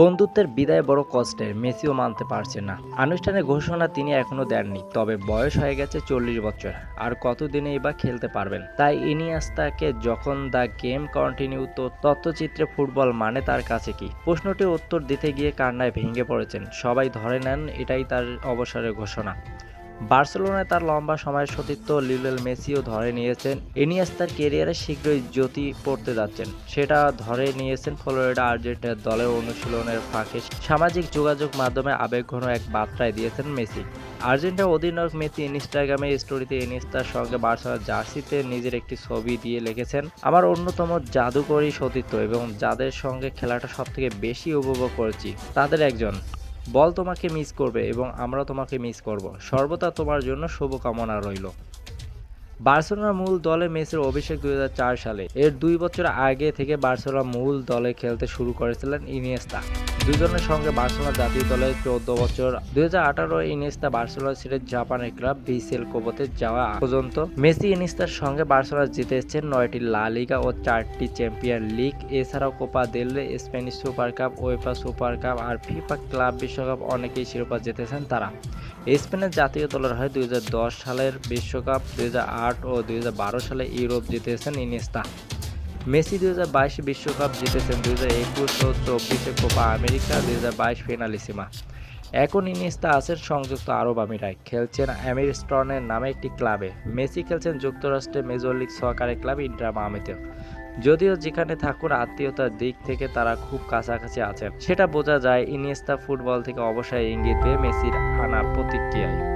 বন্ধুত্বের বিদায় বড় কষ্টের, মেসিও মানতে পারছে না। আনুষ্ঠানিক ঘোষণা তিনি এখনও দেননি, তবে বয়স হয়ে গেছে চল্লিশ বছর, আর কতদিনেই এবার খেলতে পারবেন? তাই ইনিয়াস্তাকে যখন দ্য গেম কন্টিনিউ, তো তথ্যচিত্রে ফুটবল মানে তার কাছে কি? প্রশ্নটির উত্তর দিতে গিয়ে কান্নায় ভেঙে পড়েছেন, সবাই ধরে নেন এটাই তার অবসরের ঘোষণা। বার্সেলোনায় তার লম্বা সময়ের সতীর্থ লিওনেল মেসিও ধরে নিয়েছেন। এনিয়াস্তার কেরিয়ারে শীঘ্রই জ্যোতি পড়তে যাচ্ছেন। সেটা ধরে নিয়েছেন ফ্লোরিডা আর্জেন্টিনার দলের অনুশীলনের ফাঁকে। সামাজিক যোগাযোগ মাধ্যমে আবেগঘন এক বার্তায় দিয়েছেন মেসি। আর্জেন্টিনার অধিনায়ক মেসি ইনস্টাগ্রামে স্টোরিতে এনিস্তার সঙ্গে বার্সেলোনার জার্সিতে নিজের একটি ছবি দিয়ে লিখেছেন, আমার অন্যতম জাদুকরী সতীর্থ এবং যাদের সঙ্গে খেলাটা সবথেকে বেশি উপভোগ করেছি, তাদের একজন। বল তোমাকে মিস করবে এবং আমরা তোমাকে মিস করব। সর্বদা তোমার জন্য শুভকামনা রইল। বার্সেলোনার মূল দলে মেসির অভিষেক দুই হাজার চার সালে। এর দুই বছর আগে থেকে বার্সেলোনা মূল দলে খেলতে শুরু করেছিলেন ইনিয়েস্তা। দুজনের সঙ্গে বার্সেলোনা জাতীয় দলে চোদ্দ বছর। দুই হাজার আঠারো ইনিয়েস্তা বার্সেলোনা ছেড়ে জাপানের ক্লাব ভিসেল কোবোতে যাওয়া পর্যন্ত মেসি ইনিস্তার সঙ্গে বার্সেলোনা জিতেছেন নয়টি লা লিগা ও চারটি চ্যাম্পিয়ন লিগ। এছাড়াও Copa del Rey, Spanish Super Cup UEFA Super Cup আর ফিফা ক্লাব বিশ্বকাপ অনেকেই শিরোপা জিতেছেন তারা। স্পেনের জাতীয় দলের হয় দুই হাজার দশ সালের বিশ্বকাপ, দুই হাজার আট ও দুই হাজার বারো সালে ইউরোপ জিতেছেন ইনিস্তা মেসি দুই বিশ্বকাপ জিতেছেন দুই ও চব্বিশে কোপা আমেরিকা, দুই ফিনালিসিমা। এখন ইনিস্তা আছেন সংযুক্ত আরব আমিরায় খেলছেন অ্যামিরস্টনের নামে একটি ক্লাবে। মেসি খেলছেন যুক্তরাষ্ট্রে মেজর লিগ সহকারী ক্লাব ইন্টার মামিতে যদিও যেখানে থাকুন, আত্মীয়তার দিক থেকে তারা খুব কাছাকাছি আছেন। সেটা বোঝা যায় ইনিয়েস্তা ফুটবল থেকে অবসায় ইঙ্গিত পেয়ে মেসির আনা প্রতিক্রিয়ায়।